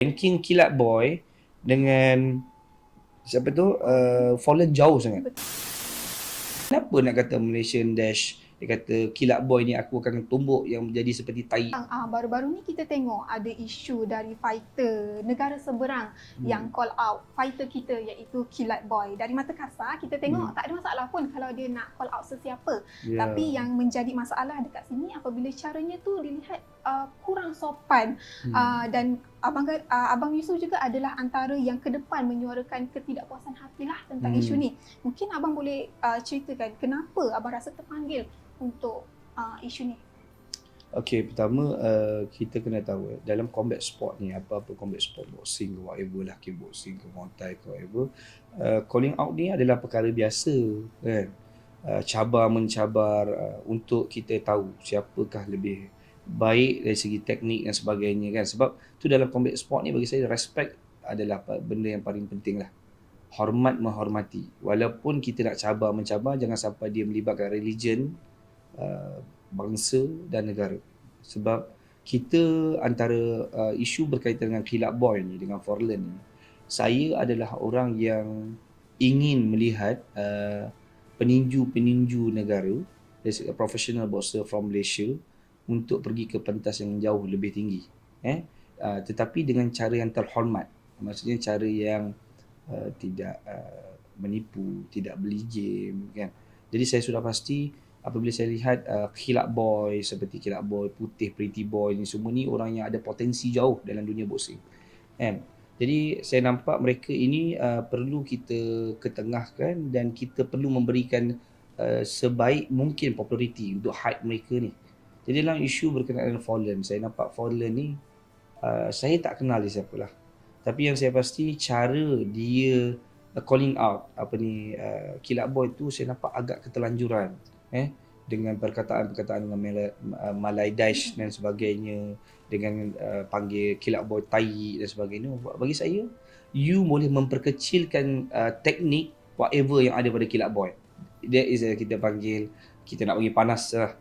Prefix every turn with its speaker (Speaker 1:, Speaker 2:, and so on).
Speaker 1: ranking Kilat Boy dengan siapa tu uh, Fallen jauh sangat. Kenapa nak kata Malaysian Dash dia kata Kilat Boy ni aku akan tumbuk yang menjadi seperti tai.
Speaker 2: Ah, baru-baru ni kita tengok ada isu dari fighter negara seberang hmm. yang call out fighter kita iaitu Kilat Boy. Dari mata kasar kita tengok hmm. tak ada masalah pun kalau dia nak call out sesiapa. Yeah. Tapi yang menjadi masalah dekat sini apabila caranya tu dilihat uh, kurang sopan hmm. uh, dan abang uh, abang Yusuf juga adalah antara yang ke depan menyuarakan ketidakpuasan hatilah tentang hmm. isu ni. Mungkin abang boleh uh, ceritakan kenapa abang rasa terpanggil untuk uh, isu ni?
Speaker 1: Okay, pertama uh, kita kena tahu eh, dalam combat sport ni apa-apa combat sport boxing ke whatever lah kickboxing ke muay thai ke whatever uh, calling out ni adalah perkara biasa kan uh, cabar mencabar uh, untuk kita tahu siapakah lebih baik dari segi teknik dan sebagainya kan. Sebab tu dalam combat sport ni bagi saya respect adalah benda yang paling penting lah. Hormat menghormati. Walaupun kita nak cabar mencabar jangan sampai dia melibatkan religion Uh, bangsa dan negara. Sebab kita antara uh, isu berkaitan dengan kilap boy ni dengan Forlan ni, saya adalah orang yang ingin melihat uh, peninju-peninju negara dari professional boxer from Malaysia untuk pergi ke pentas yang jauh lebih tinggi. Eh? Uh, tetapi dengan cara yang terhormat. Maksudnya cara yang uh, tidak uh, menipu, tidak beli game. Kan? Jadi saya sudah pasti apabila saya lihat uh, kilap boy seperti kilap boy putih pretty boy ni semua ni orang yang ada potensi jauh dalam dunia boxing kan jadi saya nampak mereka ini uh, perlu kita ketengahkan dan kita perlu memberikan uh, sebaik mungkin populariti untuk hype mereka ni jadi dalam isu berkenaan dengan Fallen saya nampak Fallen ni uh, saya tak kenal dia siapa lah. Tapi yang saya pasti cara dia uh, calling out apa ni uh, kilap boy tu saya nampak agak keterlanjuran eh dengan perkataan-perkataan dengan uh, Malay Dash dan sebagainya dengan uh, panggil kilap boy tai dan sebagainya. Bagi saya you boleh memperkecilkan uh, teknik whatever yang ada pada kilap boy. That is uh, kita panggil kita nak bagi panas lah